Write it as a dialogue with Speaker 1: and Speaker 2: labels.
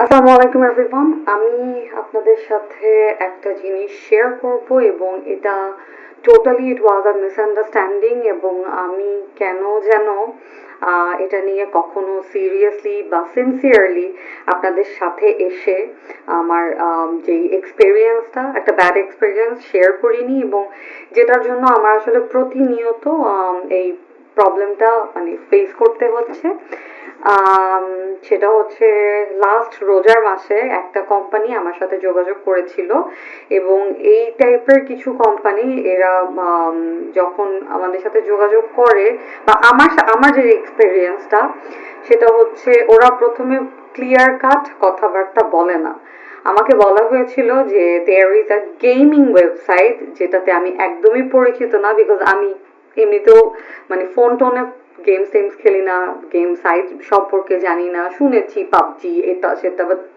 Speaker 1: আসসালামু আলাইকুম এভরিওয়ান আমি আপনাদের সাথে একটা জিনিস শেয়ার করব এবং এটা টোটালি ইট ওয়াজ আ মিসআন্ডারস্ট্যান্ডিং এবং আমি কেন যেন এটা নিয়ে কখনো সিরিয়াসলি বা সিনসিয়ারলি আপনাদের সাথে এসে আমার আম, যেই এক্সপেরিয়েন্সটা একটা ব্যাড এক্সপেরিয়েন্স শেয়ার করিনি এবং যেটার জন্য আমার আসলে প্রতিনিয়ত এই প্রবলেমটা মানে ফেস করতে হচ্ছে। সেটা হচ্ছে লাস্ট রোজার মাসে একটা কোম্পানি আমার সাথে যোগাযোগ করেছিল এবং এই টাইপের কিছু কোম্পানি এরা যখন আমাদের সাথে যোগাযোগ করে বা আমার আমার যে এক্সপেরিয়েন্সটা সেটা হচ্ছে ওরা প্রথমে ক্লিয়ার কাট কথাবার্তা বলে না। আমাকে বলা হয়েছিল যে there is a gaming website যেটাতে আমি একদমই পরিচিত না বিকজ আমি এমনিতেও মানে ফোন টোনে গেমস টেমস খেলি না গেম সাইট সম্পর্কে জানি না শুনেছি পাবজি এটা সেটা